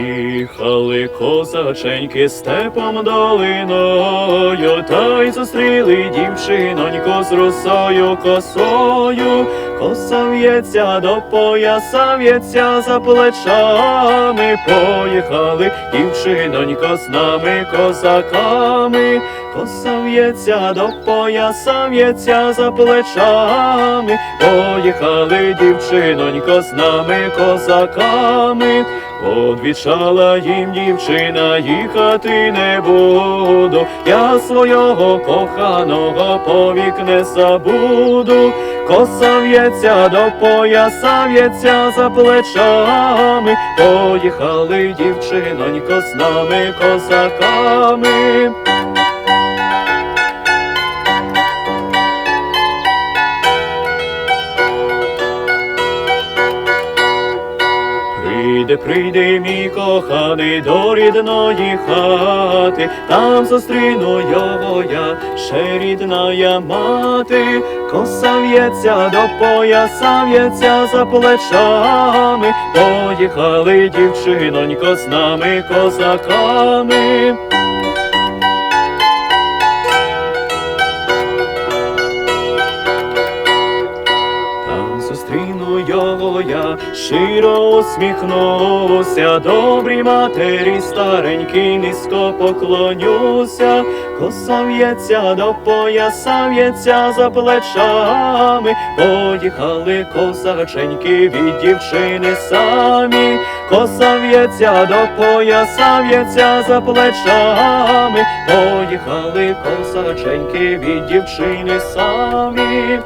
Їхали козаченьки степом долиною, та й зустріли дівчиноньку з русою косою, коса в'ється до пояса, в'ється за плечами. Поїхали дівчинонько з нами козаками, коса в'ється до пояса, за плечами. Поїхали дівчинонько з нами козаками. Одвічала їм дівчина, їхати не буду, я свого коханого повік не забуду, коса в'ється до пояса, в'ється за плечами, поїхали дівчинонько з нами козаками. Прийде, прийде мій коханий до рідної хати, там зустріну його я, ще рідна я мати, коса в'ється до пояса, в'ється за плечами, поїхали дівчинонько з нами козаками. Зустріну його я, щиро усміхнуся, добрій матері старенькій низько поклонюся, коса в'ється до пояса, в'ється за плечами, поїхали козаченьки від дівчини самі, коса в'ється до пояса, в'ється за плечами, поїхали козаченьки від дівчини самі.